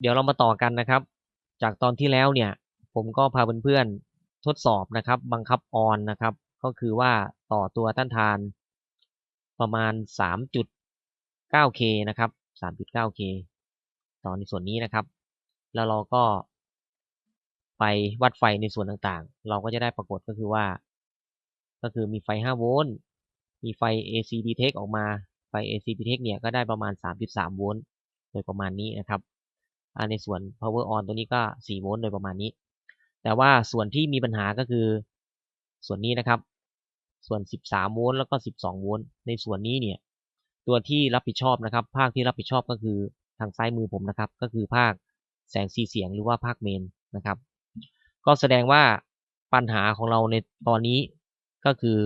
เดี๋ยวเรามาต่อกันนะครับ จากตอนที่แล้วเนี่ย ผมก็พาเพื่อนๆทดสอบนะครับ บังคับออนนะครับ ก็คือว่าต่อตัวต้านทาน ประมาณ 3.9K นะครับ 3.9K ต่อในส่วนนี้นะครับ แล้วเราก็ ไปวัดไฟในส่วนต่างๆ เราก็จะได้ปรากฏก็คือว่า ก็คือมีไฟ 5 โวลต์ มีไฟ AC detect ออกมา ไฟ AC detect เนี่ยก็ได้ประมาณ 3.3 โวลต์ โดยประมาณนี้นะครับ ในส่วน power on ตัวนี้ก็ 4 โวลต์โดยประมาณนี้ แต่ว่าส่วนที่มีปัญหาก็คือส่วนนี้นะครับ ส่วน 13 โวลต์แล้วก็ 12 โวลต์ ในส่วนนี้เนี่ย ตัวที่รับผิดชอบนะครับ ภาคที่รับผิดชอบก็คือทางซ้ายมือผมนะครับ ก็คือภาคแสงสีเสียงหรือว่าภาคเมนนะครับ ก็แสดงว่าปัญหาของเราในตอนนี้ก็คือ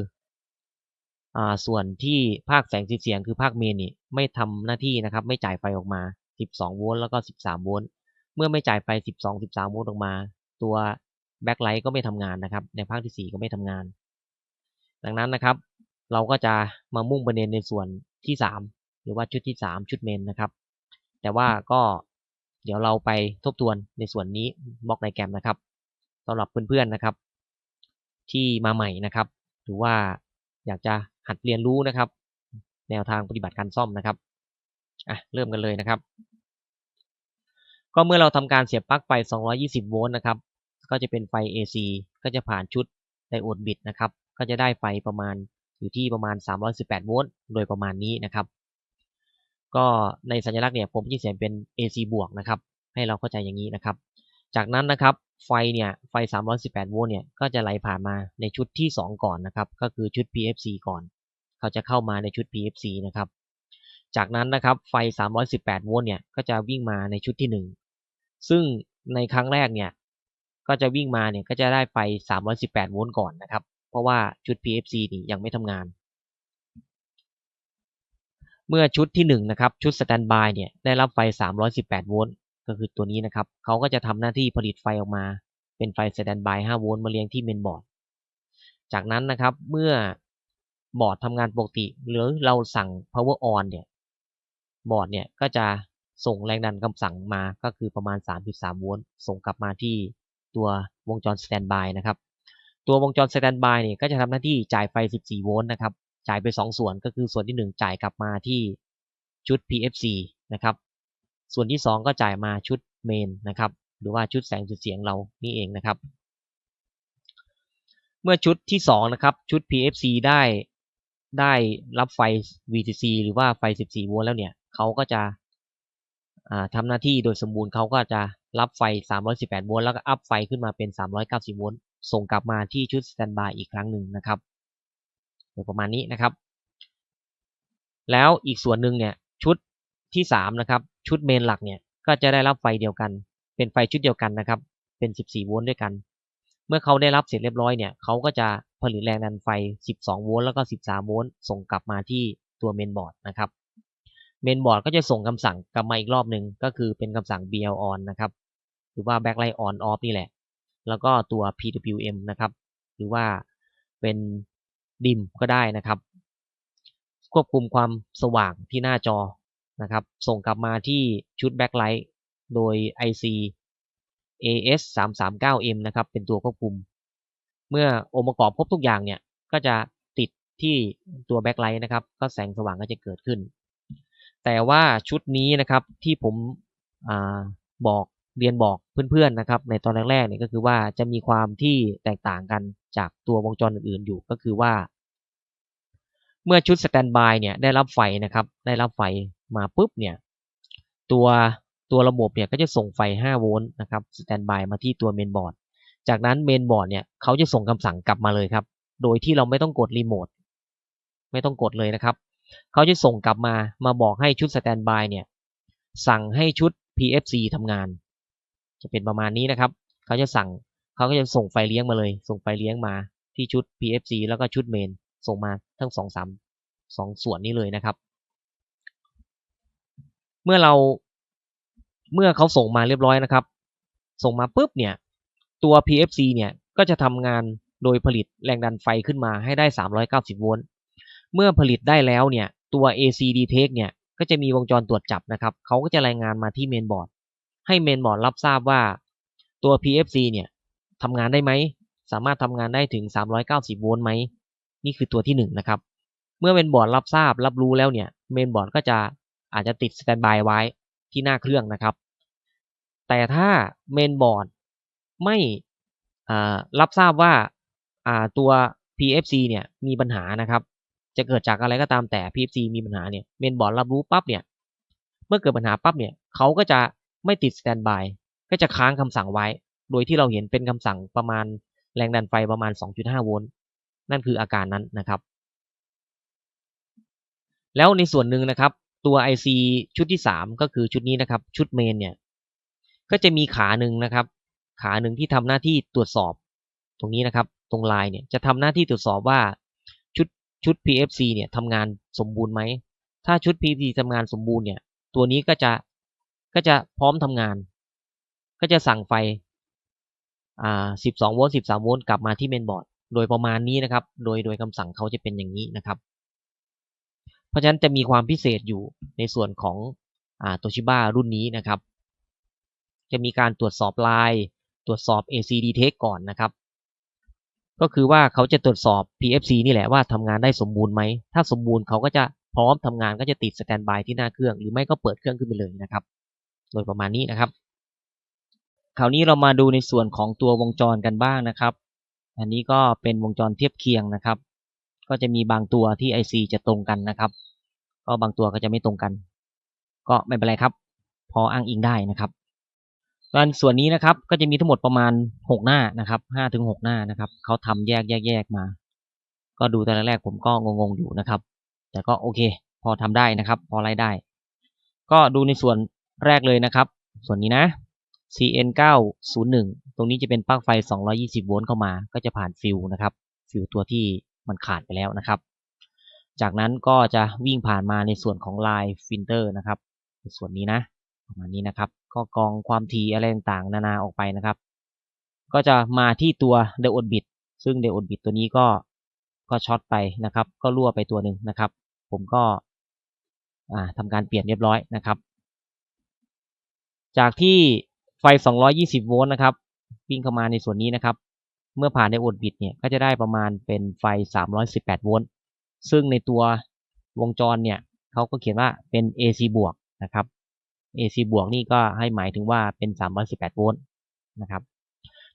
อ่าส่วนที่ภาคแสงสีเสียงคือภาคเมนนี่ไม่ทำหน้าที่นะครับ ไม่จ่ายไฟออกมา 12 โวลต์แล้วก็ 13 โวลต์ เมื่อไม่จ่ายไฟ 12 13 โวลต์ออกมา ตัวแบ็คไลท์ก็ไม่ทำงานนะครับ ในภาคที่ 4 ก็ไม่ทำงาน ดังนั้นนะครับ เราก็จะมามุ่งประเด็นในส่วนที่ 3 หรือว่าชุดที่ 3 ชุดเมนนะครับ แต่ว่าก็เดี๋ยวเราไปทบทวนในส่วนนี้บล็อกไดแกรมนะครับสำหรับเพื่อนๆนะครับ ที่มาใหม่นะครับ หรือว่าอยากจะหัดเรียนรู้นะครับ แนวทางปฏิบัติการซ่อมนะครับอะเริ่มกันเลยนะครับ ก็เมื่อเราทำการเสียบปลั๊กไฟ 220 โวลต์นะครับ ก็จะเป็นไฟ AC ก็จะผ่านชุดไดโอดบิตนะครับ ก็จะได้ไฟประมาณอยู่ที่ประมาณ 318 โวลต์โดยประมาณนี้นะครับ ก็ในสัญลักษณ์เนี่ยผมจะเขียนเป็น AC บวกนะครับ ให้เราเข้าใจอย่างนี้นะครับ จากนั้นนะครับไฟเนี่ยไฟ 318 โวลต์เนี่ยก็จะไหลผ่านมาในชุดที่ 2 ก่อนนะครับ ก็คือชุด PFC ก่อน เขาจะเข้ามาในชุด PFC นะครับ จากนั้นนะครับไฟ 318 โวลต์เนี่ยก็จะวิ่งมาในชุดที่1 ซึ่งในครั้งแรกเนี่ยก็จะวิ่งมาเนี่ยก็จะได้ไฟ318 โวลต์ก่อนนะครับ เพราะว่าชุด PFC นี่ยังไม่ทำงาน เมื่อชุดที่1นะครับชุดสแตนบายเนี่ยได้รับไฟ 318 โวลต์ก็คือตัวนี้นะครับเขาก็จะทำหน้าที่ผลิตไฟออกมา เป็นไฟสแตนบาย 5 โวลต์มาเลี้ยงที่เมนบอร์ด จากนั้นนะครับเมื่อบอร์ดทำงานปกติ หรือเราสั่ง power on เนี่ยบอร์ดเนี่ยก็จะ ส่งแรงดันคำสั่งมาก็คือประมาณ 3.3 โวลต์ส่งกลับมาที่ตัววงจรสแตนบายนะครับ ตัววงจรสแตนบายเนี่ยก็จะทำหน้าที่จ่ายไฟ 14 โวลต์นะครับ จ่ายไป 2 ส่วนก็คือส่วนที่ 1 จ่ายกลับมาที่ชุด PFC นะครับ ส่วนที่ 2 ก็จ่ายมาชุดเมนนะครับ หรือว่าชุดแสงจุดเสียงเรานี่เองนะครับ เมื่อชุดที่2นะครับ ชุด PFC ได้ได้รับไฟ VCC หรือว่าไฟ 14 โวลต์แล้วเนี่ยเขาก็จะ ทำหน้าที่โดยสมบูรณ์เขาก็จะรับไฟ 318 โวลต์แล้วก็อัพไฟขึ้นมาเป็น 390 โวลต์ส่งกลับมาที่ชุดสแตนบายอีกครั้งหนึ่งนะครับโดยประมาณนี้นะครับ แล้วอีกส่วนหนึ่งเนี่ยชุดที่3นะครับชุดเมนหลักเนี่ยก็จะได้รับไฟเดียวกัน เป็นไฟชุดเดียวกันนะครับ เป็น 14 โวลต์ด้วยกัน เมื่อเขาได้รับเสร็จเรียบร้อยเนี่ยเขาก็จะผลิตแรงดันไฟ 12 โวลต์แล้วก็ 13 โวลต์ส่งกลับมาที่ตัวเมนบอร์ดนะครับ เมนบอร์ดก็จะส่งคำสั่งกลับมาอีกรอบหนึ่งก็คือเป็นคำสั่ง BL on นะครับ หรือว่า backlight on off นี่แหละ แล้วก็ตัว PWM นะครับ หรือว่าเป็นดิมก็ได้นะครับ ควบคุมความสว่างที่หน้าจอนะครับ ส่งกลับมาที่ชุดแบ็คไลท์โดย IC AS 3 3 9 M นะครับ เป็นตัวควบคุม เมื่อองค์ประกอบครบทุกอย่างเนี่ย ก็จะติดที่ตัวแบ็คไลท์นะครับ ก็แสงสว่างก็จะเกิดขึ้น แต่ว่าชุดนี้นะครับที่ผมอบอกเรียนบอกเพื่อนๆนะครับ ในตอนแรกๆเนี่ยก็คือว่าจะมีความที่แตกต่างกันจากตัววงจรอื่นๆอยู่ก็คือว่า เมื่อชุดสแตนบายเนี่ยได้รับไฟนะครับ ได้รับไฟมาปุ๊บเนี่ยตัวตัวระบบเนี่ยก็จะส่งไฟ 5 โวลต์นะครับสแตนบายมาที่ตัวเมนบอร์ดจากนั้นเมนบอร์ดเนี่ยเขาจะส่งคำสั่งกลับมาเลยครับ โดยที่เราไม่ต้องกดรีโมทไม่ต้องกดเลยนะครับ เขาจะส่งกลับมามาบอกให้ชุดสแตนบายเนี่ยสั่งให้ชุด PFC ทำงาน จะเป็นประมาณนี้นะครับ เขาจะสั่งเขาก็จะส่งไฟเลี้ยงมาเลย ส่งไฟเลี้ยงมาที่ชุด PFC แล้วก็ชุดเมน ส่งมาทั้งสองสามสองส่วนนี้เลยนะครับ เมื่อเราเมื่อเขาส่งมาเรียบร้อยนะครับ ส่งมาปุ๊บเนี่ยตัว PFC เนี่ยก็จะทำงานโดยผลิตแรงดันไฟขึ้นมาให้ได้ 390 โวลต์ เมื่อผลิตได้แล้วเนี่ยตัว AC d t e c t เนี่ยก็จะมีวงจรตรวจจับนะครับเขาก็จะรายงานมาที่เมนบอร์ดให้เมนบอร์ดรับทราบว่าตัว PFC เนี่ยทำงานได้ไหมสามารถทำงานได้ถึง 390 โวลต์ไหมนี่คือตัวที่1นะครับเมื่อเมนบอร์ดรับทราบรับรู้แล้วเนี่ยเมนบอร์ดก็จะอาจจะติดสแตนบายไว้ที่หน้าเครื่องนะครับแต่ถ้าเมนบอร์ดไม่รับทราบว่าตัว PFC เนี่ยมีปัญหานะครับ จะเกิดจากอะไรก็ตามแต่ PFC มีปัญหาเนี่ยเมนบอร์ดรับรู้ปั๊บเนี่ยเมื่อเกิดปัญหาปั๊บเนี่ยเขาก็จะไม่ติดสแตนบายก็จะค้างคำสั่งไว้ โดยที่เราเห็นเป็นคำสั่งประมาณแรงดันไฟประมาณ 2.5 โวลต์นั่นคืออาการนั้นนะครับ แล้วในส่วนหนึ่งนะครับตัว IC ชุดที่ 3 ก็คือชุดนี้นะครับ ชุดเมนเนี่ยก็จะมีขาหนึ่งนะครับ ขาหนึ่งที่ทำหน้าที่ตรวจสอบ ตรงนี้นะครับ ตรงลายเนี่ยจะทำหน้าที่ตรวจสอบว่า ชุด PFC เนี่ยทำงานสมบูรณ์ไหม ถ้าชุด PFC ทำงานสมบูรณ์เนี่ย ตัวนี้ก็จะก็จะพร้อมทำงาน ก็จะสั่งไฟอ่า12 โวลต์ 13 โวลต์กลับมาที่เมนบอร์ด โดยประมาณนี้นะครับ โดยโดยคำสั่งเขาจะเป็นอย่างนี้นะครับ เพราะฉะนั้นจะมีความพิเศษอยู่ในส่วนของอ่าโตชิบ้ารุ่นนี้นะครับ จะมีการตรวจสอบลาย ตรวจสอบ ACD test ก่อนนะครับ ก็คือว่าเขาจะตรวจสอบ PFC นี่แหละว่าทำงานได้สมบูรณ์ไหม ถ้าสมบูรณ์เขาก็จะพร้อมทำงานก็จะติดสแตนบายที่หน้าเครื่อง หรือไม่ก็เปิดเครื่องขึ้นไปเลยนะครับ โดยประมาณนี้นะครับ คราวนี้เรามาดูในส่วนของตัววงจรกันบ้างนะครับ อันนี้ก็เป็นวงจรเทียบเคียงนะครับ ก็จะมีบางตัวที่ IC จะตรงกันนะครับ ก็บางตัวก็จะไม่ตรงกัน ก็ไม่เป็นไรครับ พออ้างอิงได้นะครับ ส่วนส่วนนี้นะครับก็จะมีทั้งหมดประมาณ 6 หน้านะครับ5ถึง6หน้านะครับเขาทำแยกแยกแยกมา ก็ดูแต่แรกผมก็งงๆอยู่นะครับ แต่ก็โอเค พอทำได้นะครับ พอไล่ได้ ก็ดูในส่วนแรกเลยนะครับ ส่วนนี้นะ CN 901ตรงนี้จะเป็นปลั๊กไฟ 220 โวลต์เข้ามา ก็จะผ่านฟิวนะครับ ฟิวตัวที่มันขาดไปแล้วนะครับ จากนั้นก็จะวิ่งผ่านมาในส่วนของลายฟิลเตอร์นะครับ ส่วนนี้นะ ประมาณนี้นะครับ ก็กองความถี่อะไรต่างๆ นานาออกไปนะครับ ก็จะมาที่ตัวเดโอดบิตซึ่งเดโอดบิตตัวนี้ก็ก็ช็อตไปนะครับ ก็รั่วไปตัวหนึ่งนะครับ ผมก็ทำการเปลี่ยนเรียบร้อยนะครับ จากที่ไฟ 220 โวลต์นะครับวิ่งเข้ามาในส่วนนี้นะครับ เมื่อผ่านไดโอดบิตเนี่ยก็จะได้ประมาณเป็นไฟ 318 โวลต์ซึ่งในตัววงจรเนี่ยเขาก็เขียนว่าเป็น AC บวกนะครับ AC บวกนี่ก็ให้หมายถึงว่าเป็น 318 โวลต์นะครับ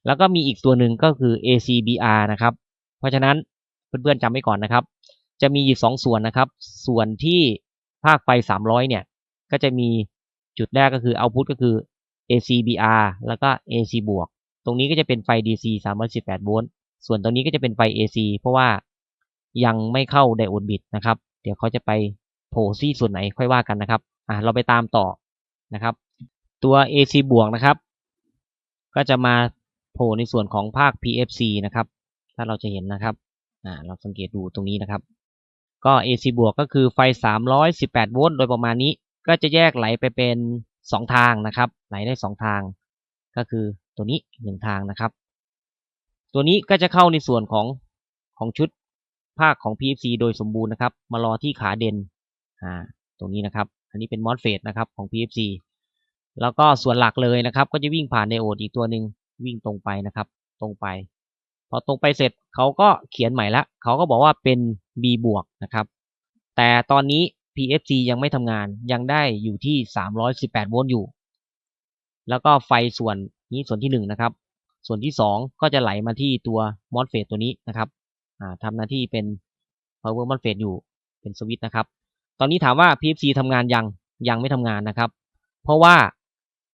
แล้วก็มีอีกตัวหนึ่งก็คือ ACBR นะครับ เพราะฉะนั้นเพื่อนๆจำไว้ก่อนนะครับ จะมีอยู่สองส่วนนะครับ ส่วนที่ภาคไฟ 300 เนี่ย ก็จะมีจุดแรกก็คือ output ก็คือ ACBR แล้วก็ AC บวก ตรงนี้ก็จะเป็นไฟ DC 318 โวลต์ ส่วนตรงนี้ก็จะเป็นไฟ AC เพราะว่ายังไม่เข้าไดโอดบิตนะครับ เดี๋ยวเขาจะไปโผล่ที่ส่วนไหนค่อยว่ากันนะครับ อะเราไปตามต่อ นะครับ ตัว AC บวกนะครับ ก็จะมาโผล่ในส่วนของภาค PFC นะครับ ถ้าเราจะเห็นนะครับอ่าเราสังเกตดูตรงนี้นะครับ ก็ AC บวกก็คือไฟ 318 โวลต์โดยประมาณนี้ ก็จะแยกไหลไปเป็น 2 ทางนะครับ ไหลได้ 2 ทาง ก็คือตัวนี้ 1 ทางนะครับ ตัวนี้ก็จะเข้าในส่วนของของชุดภาคของ PFC โดยสมบูรณ์นะครับ มารอที่ขาเด่นอ่าตรงนี้นะครับ อันนี้เป็นมอสเฟตนะครับของ PFC แล้วก็ส่วนหลักเลยนะครับ ก็จะวิ่งผ่านไดโอดอีกตัวหนึ่งวิ่งตรงไปนะครับ ตรงไป พอตรงไปเสร็จเขาก็เขียนใหม่ละเขาก็บอกว่าเป็น B บวกนะครับ แต่ตอนนี้ PFC ยังไม่ทำงานยังได้อยู่ที่ 318 โวลต์อยู่ แล้วก็ไฟส่วนนี้ส่วนที่1นะครับ ส่วนที่ 2 ก็จะไหลมาที่ตัว MOSFET ตัวนี้นะครับทำหน้าที่เป็น power MOSFET อยู่เป็นสวิตช์นะครับ ตอนนี้ถามว่า PFC ทำงานยังยังไม่ทำงานนะครับ เพราะว่า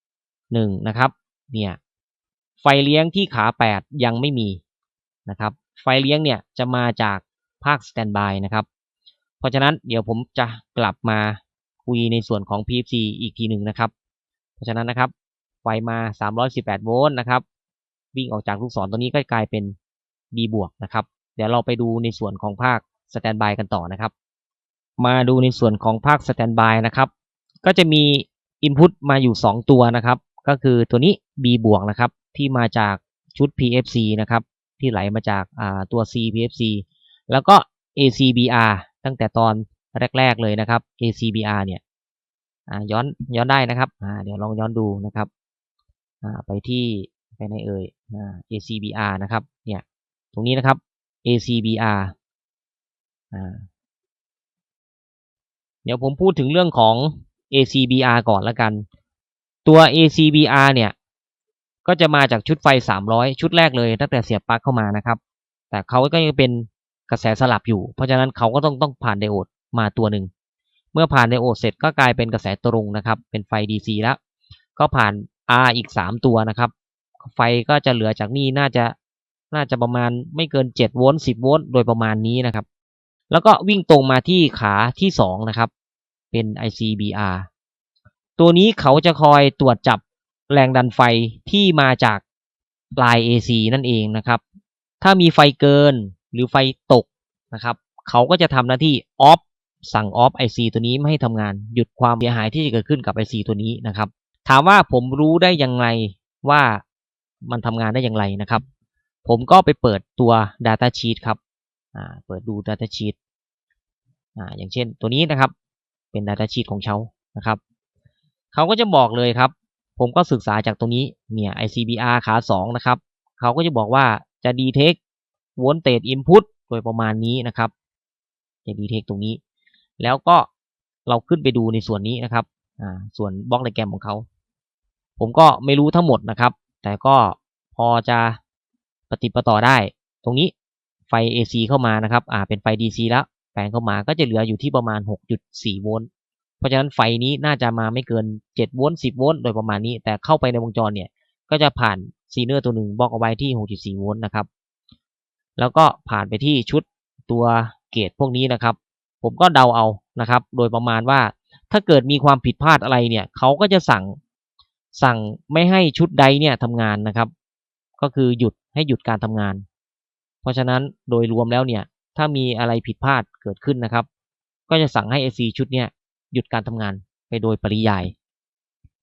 1นะครับเนี่ยไฟเลี้ยงที่ขา 8 ยังไม่มีนะครับ ไฟเลี้ยงเนี่ยจะมาจากภาคสแตนบายนะครับ เพราะฉะนั้นเดี๋ยวผมจะกลับมาคุยในส่วนของ PFC อีกทีหนึ่งนะครับ เพราะฉะนั้นนะครับ ไฟมา 318 โวลต์นะครับ วิ่งออกจากลูกศรตัวนี้ก็กลายเป็น B บวกนะครับ เดี๋ยวเราไปดูในส่วนของภาคสแตนบายกันต่อนะครับ มาดูในส่วนของภาคสแตนบายนะครับ ก็จะมี Input มาอยู่ 2 ตัวนะครับ ก็คือตัวนี้ B บวกนะครับ ที่มาจากชุด PFC นะครับ ที่ไหลมาจากตัว C PFC แล้วก็ ACBR ตั้งแต่ตอนแรก ๆ เลยนะครับ ACBR เนี่ยย้อนย้อนได้นะครับเดี๋ยวลองย้อนดูนะครับไปที่ไปในเอ่ย ACBR นะครับเนี่ยตรงนี้นะครับ ACBR เดี๋ยวผมพูดถึงเรื่องของ ACBR ก่อนละกัน ตัว ACBR เนี่ย ก็จะมาจากชุดไฟ 300 ชุดแรกเลยตั้งแต่เสียบปลั๊กเข้ามานะครับ แต่เขาก็ยังเป็นกระแสสลับอยู่ เพราะฉะนั้นเขาก็ต้องต้องผ่านไดโอดมาตัวหนึ่ง เมื่อผ่านไดโอดเสร็จก็กลายเป็นกระแสตรงนะครับ เป็นไฟ DC แล้ว ก็ผ่าน R อีก 3 ตัวนะครับ ไฟก็จะเหลือจากนี่น่าจะน่าจะประมาณไม่เกิน 7 โวลต์ 10 โวลต์ โดยประมาณนี้นะครับ แล้วก็วิ่งตรงมาที่ขาที่2นะครับ เป็น ICBR ตัวนี้เขาจะคอยตรวจจับแรงดันไฟที่มาจากปลาย AC นั่นเองนะครับ ถ้ามีไฟเกินหรือไฟตกนะครับ เขาก็จะทำหน้าที่ออฟสั่งออฟ IC ตัวนี้ไม่ให้ทำงาน หยุดความเสียหายที่จะเกิดขึ้นกับ IC ตัวนี้นะครับ ถามว่าผมรู้ได้ยังไงว่ามันทำงานได้อย่างไรนะครับ ผมก็ไปเปิดตัว Data Sheet ครับ เปิดดู Data Sheet อ่าอย่างเช่นตัวนี้นะครับ เป็น Data Sheet ของเขานะครับเขาก็จะบอกเลยครับ ผมก็ศึกษาจากตรงนี้เนี่ย ICBR ขา 2 นะครับเขาก็จะบอกว่าจะ detect voltage input โดยประมาณนี้นะครับ จะ detect ตรงนี้ แล้วก็เราขึ้นไปดูในส่วนนี้นะครับอ่าส่วนบล็อกไดแกรมของเขาผมก็ไม่รู้ทั้งหมดนะครับ แต่ก็พอจะปฏิปต่อได้ตรงนี้ ฟ AC เข้ามานะครับอ่าเป็นไฟ DC แล้วแปลงเข้ามาก็จะเหลืออยู่ที่ประมาณ 6.4 โวลต์เพราะฉะนั้นไฟนี้น่าจะมาไม่เกิน 7 โวลต์ 10 โวลต์โดยประมาณนี้ แต่เข้าไปในวงจรเนี่ยก็จะผ่านซีเนอร์ตัวหนึ่งบล็อกเอาไว้ที่ 6.4 โวลต์นะครับแล้วก็ผ่านไปที่ชุดตัวเกตพวกนี้นะครับ ผมก็เดาเอานะครับ โดยประมาณว่าถ้าเกิดมีความผิดพลาดอะไรเนี่ยเขาก็จะสั่งสั่งไม่ให้ชุดใดเนี่ยทำงานนะครับ ก็คือหยุดให้หยุดการทำงาน เพราะฉะนั้นโดยรวมแล้วเนี่ยถ้ามีอะไรผิดพลาดเกิดขึ้นนะครับ ก็จะสั่งให้ AC ชุดเนี่ยหยุดการทำงานไปโดยปริยาย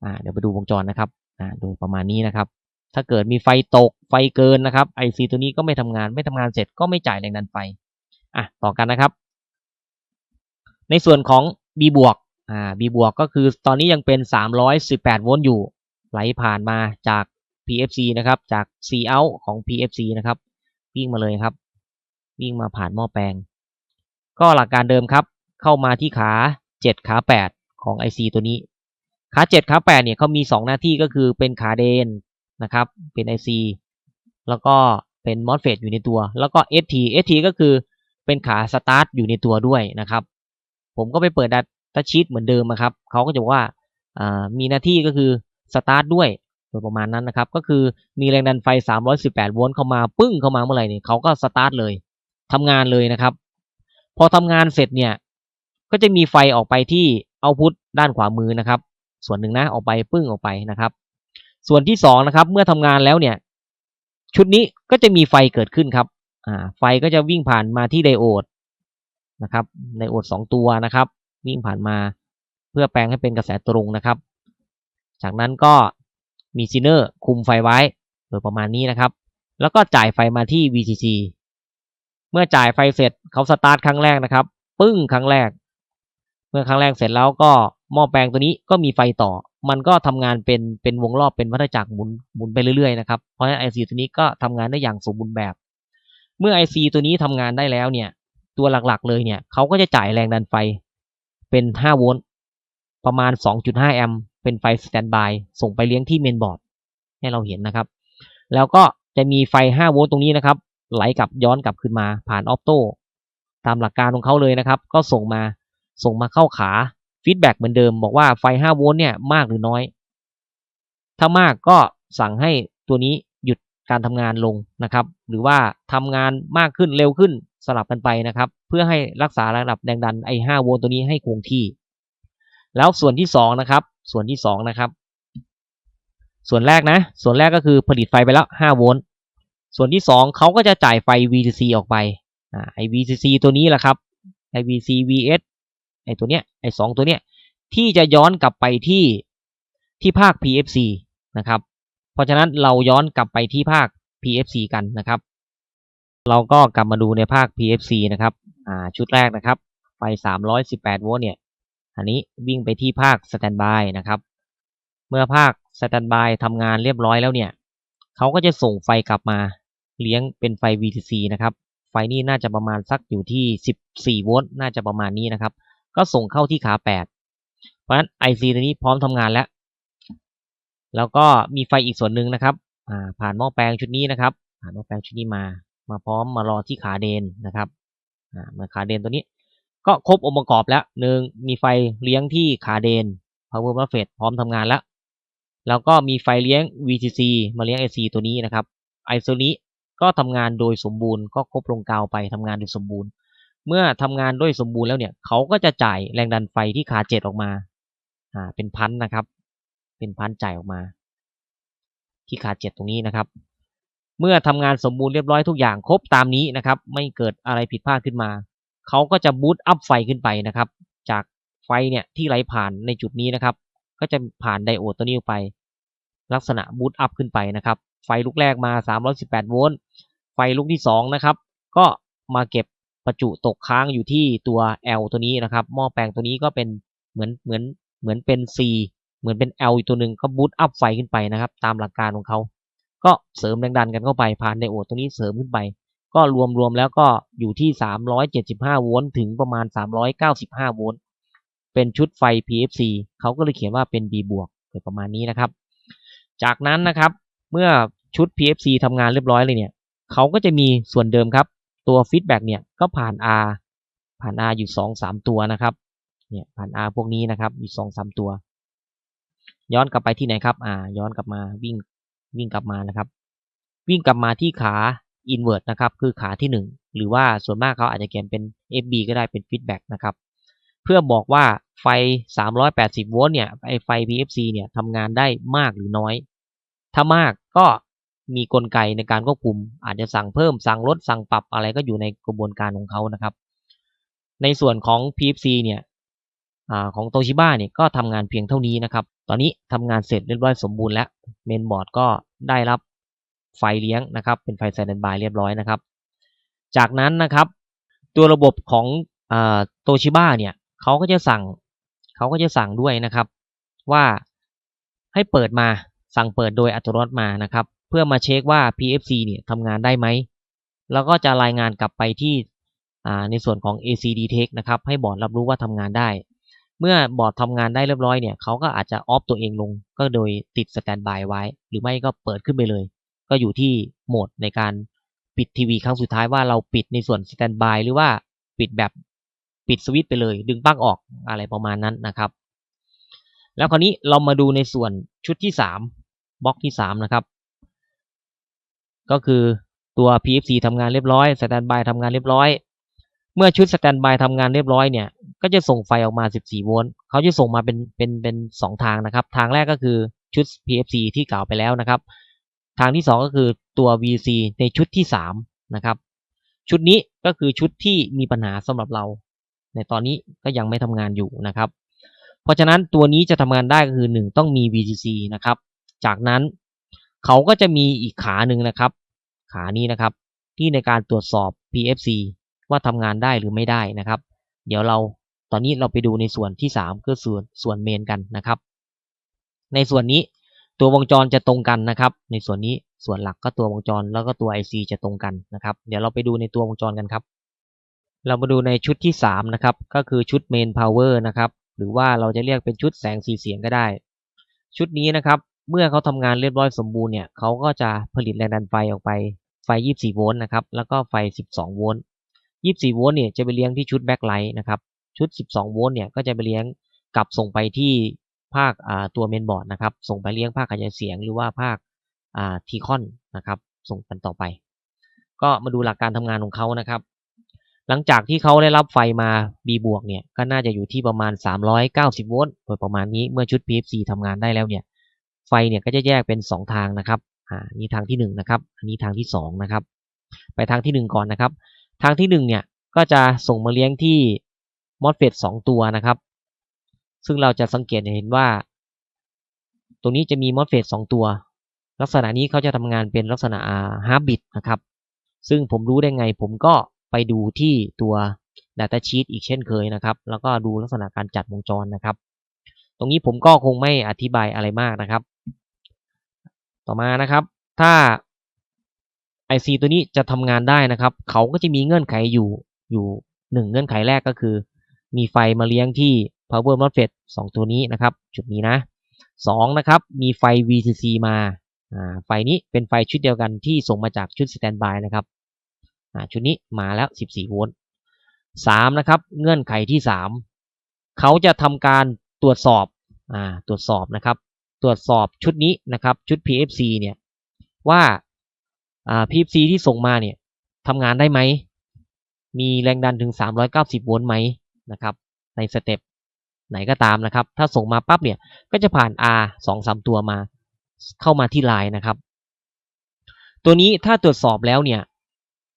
อ่าเดี๋ยวไปดูวงจรนะครับอ่าดยประมาณนี้นะครับ ถ้าเกิดมีไฟตกไฟเกินนะครับ IC ตัวนี้ก็ไม่ทำงานไม่ทำงานเสร็จก็ไม่จ่ายแรงดันไฟอะต่อกันนะครับ ในส่วนของ B บวกอ่า B บวกก็คือตอนนี้ยังเป็น 318 โวลต์อยู่ ไหลผ่านมาจาก PFC นะครับ จาก C out ของ PFC นะครับ วิ่งมาเลยครับ วิ่งมาผ่านหม้อแปลง ก็หลักการเดิมครับ เข้ามาที่ขา 7 ขา 8 ของ IC ตัวนี้ ขา 7 ขา 8 เนี่ยเขามี 2 หน้าที่ก็คือเป็นขาเดนนะครับ เป็น IC แล้วก็เป็น MOSFET อยู่ในตัว แล้วก็ ST ST ก็คือเป็นขาสตาร์ทอยู่ในตัวด้วยนะครับ ผมก็ไปเปิดดัตชีตเหมือนเดิมครับเขาก็จะบอกว่ามีหน้าที่ก็คือสตาร์ทด้วย โดยประมาณนั้นนะครับ ก็คือมีแรงดันไฟ 318 โวลต์เข้ามาปึ้งเข้ามาเมื่อไหร่เนี่ยเขาก็สตาร์ทเลยทำงานเลยนะครับ พอทำงานเสร็จเนี่ย ก็จะมีไฟออกไปที่เอาพุทด้านขวามือนะครับ ส่วนหนึ่งนะออกไปปึ้งออกไปนะครับ ส่วนที่สองนะครับ เมื่อทำงานแล้วเนี่ย ชุดนี้ก็จะมีไฟเกิดขึ้นครับอ่าไฟก็จะวิ่งผ่านมาที่ไดโอดนะครับไดโอดสองตัวนะครับ วิ่งผ่านมาเพื่อแปลงให้เป็นกระแสตรงนะครับ จากนั้นก็ มีซีเนอร์คุมไฟไว้ โดยประมาณนี้นะครับ แล้วก็จ่ายไฟมาที่ VCC เมื่อจ่ายไฟเสร็จเขาสตาร์ทครั้งแรกนะครับ ปึ้งครั้งแรก เมื่อครั้งแรกเสร็จแล้วก็หม้อแปลงตัวนี้ก็มีไฟต่อ มันก็ทำงานเป็นเป็นวงรอบเป็นวัฏจักรหมุนหมุนไปเรื่อยๆนะครับ เพราะฉะนั้น IC ตัวนี้ก็ทำงานได้อย่างสมบูรณ์แบบ เมื่อ IC ตัวนี้ทำงานได้แล้วเนี่ย ตัวหลักๆเลยเนี่ยเขาก็จะจ่ายแรงดันไฟเป็น 5 โวลต์ประมาณ 2.5 แอมป์ เป็นไฟสแตนบายส่งไปเลี้ยงที่เมนบอร์ดให้เราเห็นนะครับ แล้วก็จะมีไฟ 5 โวลต์ตรงนี้นะครับ ไหลกลับย้อนกลับขึ้นมาผ่านออโต้ตามหลักการของเขาเลยนะครับ ก็ส่งมาส่งมาเข้าขาฟีดแบ็กเหมือนเดิม บอกว่าไฟ 5 โวลต์เนี่ยมากหรือน้อย ถ้ามากก็สั่งให้ตัวนี้หยุดการทำงานลงนะครับ หรือว่าทำงานมากขึ้นเร็วขึ้นสลับกันไปนะครับ เพื่อให้รักษาระดับแรงดันไอ้5โวลต์ตัวนี้ให้คงที่ แล้วส่วนที่2นะครับ ส่วนที่2นะครับ ส่วนแรกนะ ส่วนแรกก็คือผลิตไฟไปแล้ว 5 โวลต์ ส่วนที่ 2เขาก็จะจ่ายไฟ VCC ออกไป อ่า ไอ VCC ตัวนี้แหละครับ ไอ VC VS ไอตัวเนี้ย ไอสองตัวเนี้ย ที่จะย้อนกลับไปที่ที่ภาค PFC นะครับ เพราะฉะนั้นเราย้อนกลับไปที่ภาค PFC กันนะครับ เราก็กลับมาดูในภาค PFC นะครับ อ่า ชุดแรกนะครับ ไฟ 318 โวลต์เนี่ย อันนี้วิ่งไปที่ภาค Standby นะครับ เมื่อภาคสแตนบายทำงานเรียบร้อยแล้วเนี่ยเขาก็จะส่งไฟกลับมาเลี้ยงเป็นไฟ VCC นะครับ ไฟนี่น่าจะประมาณสักอยู่ที่ 14 โวลต์ น่าจะประมาณนี้นะครับ ก็ส่งเข้าที่ขา 8 เพราะฉะนั้น IC ตัวนี้พร้อมทำงานแล้ว แล้วก็มีไฟอีกส่วนหนึ่งนะครับอ่าผ่านหม้อแปลงชุดนี้นะครับ ผ่านหม้อแปลงชุดนี้มา มาพร้อมมารอที่ขาเดนนะครับอ่ามาขาเดนตัวนี้ ก็ครบองค์ประกอบแล้วหนึ่งมีไฟเลี้ยงที่ขาเดน power m o s f e t พร้อมทำงานแล้ว แล้วก็มีไฟเลี้ยง VCC มาเลี้ยง IC ตัวนี้นะครับไอโซนี้ก็ทำงานโดยสมบูรณ์ก็ครบลงกาวไปทำงานโดยสมบูรณ์ เมื่อทำงานโดยสมบูรณ์แล้วเนี่ยเขาก็จะจ่ายแรงดันไฟที่ขาเจ็ดออกมาอ่าเป็นพันนะครับ เป็นพันจ่ายออกมา ที่ขาเจ็ดตรงนี้นะครับ เมื่อทำงานสมบูรณ์เรียบร้อยทุกอย่างครบตามนี้นะครับ ไม่เกิดอะไรผิดพลาดขึ้นมา เขาก็จะบูตอัพไฟขึ้นไปนะครับ จากไฟเนี่ยที่ไหลผ่านในจุดนี้นะครับ ก็จะผ่านไดโอดตัวนี้ไป ลักษณะบูตอัพขึ้นไปนะครับ ไฟลูกแรกมา 318 โวลต์ ไฟลูกที่2นะครับ ก็มาเก็บประจุตกค้างอยู่ที่ตัว L ตัวนี้นะครับ หม้อแปลงตัวนี้ก็เป็นเหมือนเหมือนเหมือนเป็น C เหมือนเป็น L อีกตัวหนึ่งก็บูตอัพไฟขึ้นไปนะครับ ตามหลักการของเขา ก็เสริมแรงดันกันเข้าไปผ่านไดโอดตัวนี้เสริมขึ้นไป ก็รวมรวมแล้วก็อยู่ที่ 375 โวลต์ถึงประมาณ 395 โวลต์เป็นชุดไฟ PFC เขาก็เลยเขียนว่าเป็น B บวกประมาณนี้นะครับ จากนั้นนะครับเมื่อชุด PFC ทำงานเรียบร้อยเลยเนี่ยเขาก็จะมีส่วนเดิมครับ ตัวฟีดแบ็กเนี่ยก็ผ่าน R ผ่าน R อยู่ 2 3 ตัวนะครับเนี่ยผ่าน R พวกนี้นะครับอยู่2 3 ตัว ย้อนกลับไปที่ไหนครับอ่าย้อนกลับมาวิ่งวิ่งกลับมานะครับ วิ่งกลับมาที่ขา invert นะครับคือขาที่ 1 หรือว่าส่วนมากเขาอาจจะเขียนเป็น FB ก็ได้เป็นฟีดแบ็กนะครับเพื่อบอกว่าไฟ 380 โวลต์เนี่ยไอไฟ PFC เนี่ยทำงานได้มากหรือน้อย ถ้ามากก็มีกลไกในการควบคุม อาจจะสั่งเพิ่มสั่งลดสั่งปรับอะไรก็อยู่ในกระบวนการของเขานะครับ ในส่วนของ PFC เนี่ยอของโตชิบ้าเนี่ยก็ทำงานเพียงเท่านี้นะครับ ตอนนี้ทำงานเสร็จเรียบร้อยสมบูรณ์แล้วเมนบอร์ดก็ได้รับ ไฟเลี้ยงนะครับ เป็นไฟ s ซนด์บายเรียบร้อยนะครับ จากนั้นนะครับ ตัวระบบของโตชิบ้าเนี่ยเขาก็จะสั่งเขาก็จะสั่งด้วยนะครับ ว่าให้เปิดมาสั่งเปิดโดยอัตโนมัติมานะครับ เพื่อมาเช็คว่า PFC เนี่ยทำงานได้ไหม แล้วก็จะรายงานกลับไปที่ในส่วนของ ACD Tech นะครับให้บอร์ดรับรู้ว่าทำงานได้ เมื่อบอร์ดทำงานได้เรียบร้อยเนี่ยเขาก็อาจจะออฟตัวเองลง ก็โดยติดสแตนบายไว้ หรือไม่ก็เปิดขึ้นไปเลย ก็อยู่ที่โหมดในการปิดทีวีครั้งสุดท้ายว่าเราปิดในส่วนสแตนบายหรือว่าปิดแบบปิดสวิตช์ไปเลย ดึงปลั๊กออกอะไรประมาณนั้นนะครับ แล้วคราวนี้เรามาดูในส่วนชุดที่3บล็อกที่3นะครับ ก็คือตัว PFC ทำงานเรียบร้อยสแตนบายทำงานเรียบร้อย เมื่อชุดสแตนบายทำงานเรียบร้อยเนี่ย ก็จะส่งไฟออกมา 14 โวลต์เขาจะส่งมาเป็นเป็นเป็นสองทางนะครับ ทางแรกก็คือชุด PFC ที่กล่าวไปแล้วนะครับ ทางที่ 2 ก็คือตัว VC ในชุดที่ 3 นะครับ ชุดนี้ก็คือชุดที่มีปัญหาสำหรับเรา ในตอนนี้ก็ยังไม่ทำงานอยู่นะครับ เพราะฉะนั้นตัวนี้จะทำงานได้ก็คือ 1 ต้องมี VCC นะครับ จากนั้นเขาก็จะมีอีกขาหนึ่งนะครับ ขานี้นะครับที่ในการตรวจสอบ PFC ว่าทำงานได้หรือไม่ได้นะครับ เดี๋ยวเราตอนนี้เราไปดูในส่วนที่ 3 คือส่วนส่วนเมนกันนะครับ ในส่วนนี้ ตัววงจรจะตรงกันนะครับ ในส่วนนี้ส่วนหลักก็ตัววงจรแล้วก็ตัว IC จะตรงกันนะครับ เดี๋ยวเราไปดูในตัววงจรกันครับ เรามาดูในชุดที่3นะครับก็คือชุด Main Power นะครับหรือว่าเราจะเรียกเป็นชุดแสงสีเสียงก็ได้ ชุดนี้นะครับเมื่อเขาทำงานเรียบร้อยสมบูรณ์เนี่ยเขาก็จะผลิตแรงดันไฟออกไปไฟ 24 โวลต์นะครับแล้วก็ไฟ 12 โวลต์24 โวลต์เนี่ยจะไปเลี้ยงที่ชุดแบ็คไลท์นะครับชุด 12 โวลต์เนี่ยก็จะไปเลี้ยงกลับส่งไปที่ ภาคตัวเมนบอร์ดนะครับ ส่งไปเลี้ยงภาคขยายเสียงหรือว่าภาคทีคอนนะครับ ส่งกันต่อไป ก็มาดูหลักการทำงานของเขานะครับ หลังจากที่เขาได้รับไฟมา B บวกเนี่ยก็น่าจะอยู่ที่ประมาณ 390 โวลต์โดยประมาณนี้เมื่อชุด PFC ทำงานได้แล้วเนี่ยไฟเนี่ยก็จะแยกเป็น 2 ทางนะครับอ่านี่ทางที่1นะครับอันนี้ทางที่2นะครับไปทางที่ 1 ก่อนนะครับ ทางที่1เนี่ยก็จะส่งมาเลี้ยงที่ MOSFET 2 ตัวนะครับ ซึ่งเราจะสังเกตเห็นว่า ตรงนี้จะมี MOSFET 2ตัว ลักษณะนี้เขาจะทำงานเป็นลักษณะฮาร์บิตนะครับ ซึ่งผมรู้ได้ไงผมก็ไปดูที่ตัว Data Sheet อีกเช่นเคยนะครับ แล้วก็ดูลักษณะการจัดวงจรนะครับ ตรงนี้ผมก็คงไม่อธิบายอะไรมากนะครับ ต่อมานะครับ ถ้า IC ตัวนี้จะทำงานได้นะครับ เขาก็จะมีเงื่อนไขอยู่อยู่หนึ่งเงื่อนไขแรกก็คือ มีไฟมาเลี้ยงที่ power MOSFET 2 ตัวนี้นะครับจุดนี้นะสองนะครับมีไฟ VCC มาไฟนี้เป็นไฟชุดเดียวกันที่ส่งมาจากชุด Standby นะครับชุดนี้มาแล้ว 14 โวลต์สามนะครับเงื่อนไขที่สามเขาจะทำการตรวจสอบอตรวจสอบนะครับ ตรวจสอบชุดนี้นะครับชุด PFC เนี่ยว่าา PFC ที่ส่งมาเนี่ยทำงานได้ไหม มีแรงดันถึง 390 โวลต์ไหมนะครับในสเต็ป ไหนก็ตามนะครับ ถ้าส่งมาปั๊บเนี่ยก็จะผ่าน R 2 3 ตัวมาเข้ามาที่ไลน์นะครับ ตัวนี้ถ้าตรวจสอบแล้วเนี่ย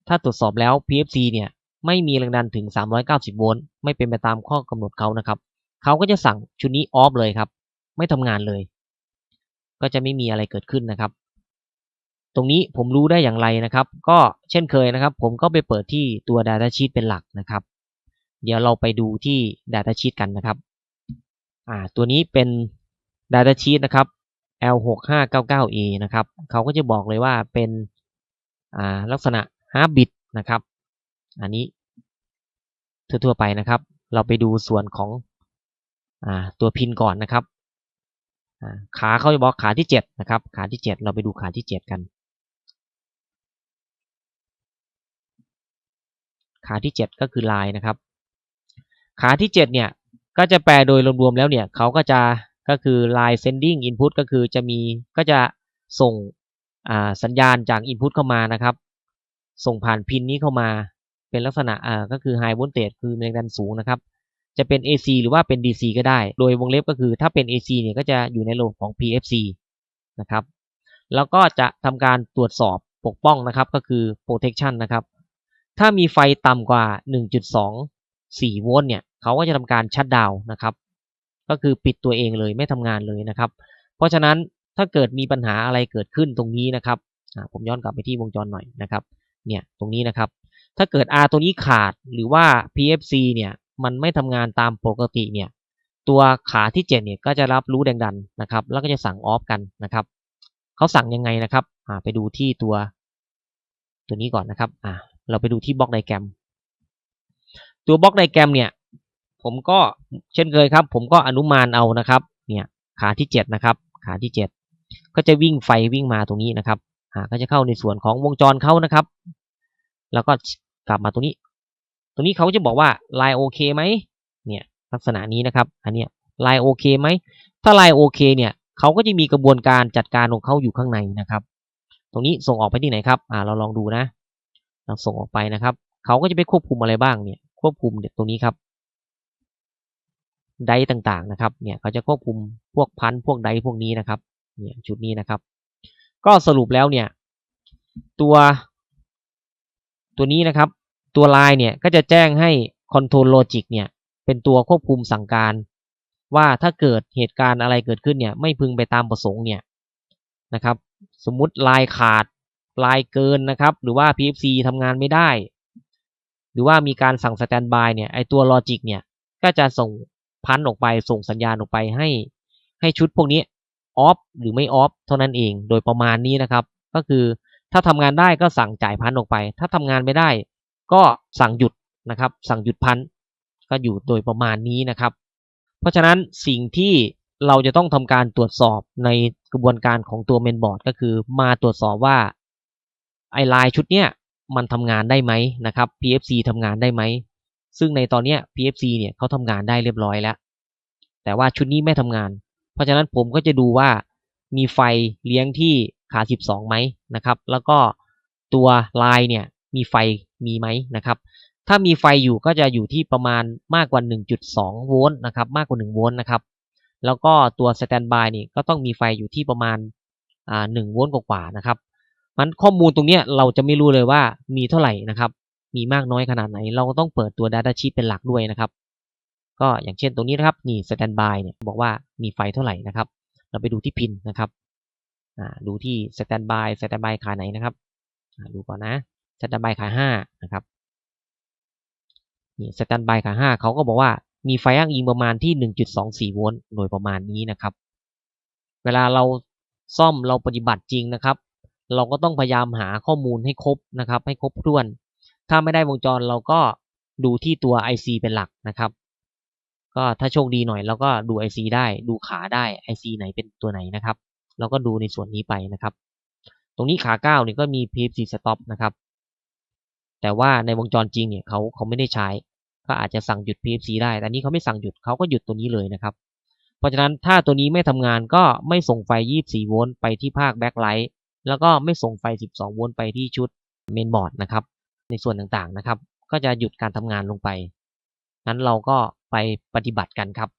ถ้าตรวจสอบแล้ว PFC เนี่ยไม่มีแรงดันถึง 390 โวลต์ไม่เป็นไปตามข้อกำหนดเขานะครับเขาก็จะสั่งชุดนี้ออฟเลยครับ ไม่ทำงานเลย ก็จะไม่มีอะไรเกิดขึ้นนะครับ ตรงนี้ผมรู้ได้อย่างไรนะครับ ก็เช่นเคยนะครับ ผมก็ไปเปิดที่ตัว Data Sheet เป็นหลักนะครับ เดี๋ยวเราไปดูที่ Data Sheet กันนะครับ อ่าตัวนี้เป็น Data Sheet นะครับ L6599A นะครับเขาก็จะบอกเลยว่าเป็นอ่าลักษณะ half bit นะครับ อันนี้ทั่วๆไปนะครับ เราไปดูส่วนของอ่าตัวพินก่อนนะครับอ่าขาเขาจะบอกขาที่ 7 นะครับ ขาที่ 7 เราไปดูขาที่ 7 กัน ขาที่ 7 ก็คือลายนะครับ ขาที่ 7 เนี่ย ก็จะแปลโดยรวมๆแล้วเนี่ยเขาก็จะก็คือ line sending input ก็คือจะมีก็จะส่งสัญญาณจาก input เข้ามานะครับ ส่งผ่านพินนี้เข้ามาเป็นลักษณะก็คือ high voltage คือแรงดันสูงนะครับ จะเป็น AC หรือว่าเป็น DC ก็ได้ โดยวงเล็บก็คือถ้าเป็น AC เนี่ยก็จะอยู่ในระบบของ PFC นะครับ แล้วก็จะทำการตรวจสอบปกป้องนะครับก็คือ protection นะครับ ถ้ามีไฟต่ำกว่า 4 โวลต์เนี่ยเขาก็จะทำการชัดดาวน์นะครับ ก็คือปิดตัวเองเลยไม่ทำงานเลยนะครับ เพราะฉะนั้นถ้าเกิดมีปัญหาอะไรเกิดขึ้นตรงนี้นะครับผมย้อนกลับไปที่วงจรหน่อยนะครับเนี่ยตรงนี้นะครับ ถ้าเกิด R ตัวนี้ขาดหรือว่า PFC เนี่ยมันไม่ทำงานตามปกติเนี่ยตัวขาที่7เนี่ยก็จะรับรู้แรงดันนะครับ แล้วก็จะสั่งออฟกันนะครับเขาสั่งยังไงนะครับไปดูที่ตัวตัวนี้ก่อนนะครับเราไปดูที่บล็อกไดแกรม ตัวบล็อกไดแกรมเนี่ย ผมก็เช่นเคยครับ ผมก็อนุมานเอานะครับ เนี่ยขาที่ 7 นะครับ ขาที่ 7 ก็จะวิ่งไฟวิ่งมาตรงนี้นะครับอ่าก็จะเข้าในส่วนของวงจรเขานะครับ แล้วก็กลับมาตรงนี้ ตรงนี้เขาจะบอกว่าลายโอเคไหมเนี่ยลักษณะนี้นะครับ อันเนี้ยลายโอเคไหม ถ้าลายโอเคเนี่ยเขาก็จะมีกระบวนการจัดการของเขาอยู่ข้างในนะครับ ตรงนี้ส่งออกไปที่ไหนครับ อ่า เราลองดูนะ เราส่งออกไปนะครับ เขาก็จะไปควบคุมอะไรบ้างเนี่ย ควบคุมตรงนี้ครับไดต่างๆนะครับ เนี่ยเขาจะควบคุมพวกพันพวกไดพวกนี้นะครับ เนี่ยชุดนี้นะครับ ก็สรุปแล้วเนี่ย ตัว ตัวนี้นะครับ ตัวไลน์เนี่ยก็จะแจ้งให้ Control Logic เนี่ย เป็นตัวควบคุมสั่งการ ว่าถ้าเกิดเหตุการณ์อะไรเกิดขึ้นเนี่ย ไม่พึงไปตามประสงค์เนี่ยนะครับ สมมุติลายขาดลายเกินนะครับ หรือว่า PFC ทำงานไม่ได้ หรือว่ามีการสั่งสแตนบายเนี่ยไอตัว Logic เนี่ยก็จะส่งพันออกไปส่งสัญญาณออกไปให้ให้ชุดพวกนี้ออฟหรือไม่ออฟเท่านั้นเองโดยประมาณนี้นะครับ ก็คือถ้าทำงานได้ก็สั่งจ่ายพันออกไป ถ้าทำงานไม่ได้ ก็สั่งหยุดนะครับ สั่งหยุดพันก็อยู่โดยประมาณนี้นะครับ เพราะฉะนั้นสิ่งที่เราจะต้องทำการตรวจสอบในกระบวนการของตัวเมนบอร์ดก็คือมาตรวจสอบว่าไอไลน์ชุดเนี้ย มันทำงานได้ไหมนะครับ PFC ทำงานได้ไหม ซึ่งในตอนเนี้ย PFC เนี่ยเขาทำงานได้เรียบร้อยแล้ว แต่ว่าชุดนี้ไม่ทำงาน เพราะฉะนั้นผมก็จะดูว่ามีไฟเลี้ยงที่ขา 12 ไหมนะครับ แล้วก็ตัวลายเนี่ยมีไฟมีไหมนะครับ ถ้ามีไฟอยู่ก็จะอยู่ที่ประมาณมากกว่า 1.2 โวลต์นะครับ มากกว่า 1 โวลต์นะครับ แล้วก็ตัวสแตนบายนี่ก็ต้องมีไฟอยู่ที่ประมาณ1โวลต์กว่าๆนะครับ มันข้อมูลตรงนี้เราจะไม่รู้เลยว่ามีเท่าไหร่นะครับ มีมากน้อยขนาดไหน เราก็ต้องเปิดตัว Data Sheet เป็นหลักด้วยนะครับ ก็อย่างเช่นตรงนี้นะครับ นี่สแตนบายเนี่ยบอกว่ามีไฟเท่าไหร่นะครับ เราไปดูที่พินนะครับอ่าดูที่สแตนบายสแตนบายขาไหนนะครับอ่าดูก่อนนะสแตนบายขาห้านะครับนี่สแตนบายขาห้าเขาก็บอกว่ามีไฟอ้างอิงประมาณที่ 1.24 โวลต์โดยประมาณนี้นะครับ เวลาเราซ่อมเราปฏิบัติจริงนะครับ เราก็ต้องพยายามหาข้อมูลให้ครบนะครับ ให้ครบถ้วน ถ้าไม่ได้วงจรเราก็ดูที่ตัว IC เป็นหลักนะครับ ก็ถ้าโชคดีหน่อยเราก็ดู IC ได้ ดูขาได้ IC ไหนเป็นตัวไหนนะครับ เราก็ดูในส่วนนี้ไปนะครับ ตรงนี้ขาเก้าเนี่ยก็มี PFC stop นะครับ แต่ว่าในวงจรจริงเนี่ยเขาเขาไม่ได้ใช้ ก็อาจจะสั่งหยุด PFC ได้ แต่นี้เขาไม่สั่งหยุดเขาก็หยุดตัวนี้เลยนะครับ เพราะฉะนั้นถ้าตัวนี้ไม่ทำงานก็ไม่ส่งไฟ 24 โวลต์ไปที่ภาคแบ็คไลท์ แล้วก็ไม่ส่งไฟ 12 โวลต์ไปที่ชุดเมนบอร์ดนะครับ ในส่วนต่างๆนะครับ ก็จะหยุดการทำงานลงไป นั้นเราก็ไปปฏิบัติกันครับ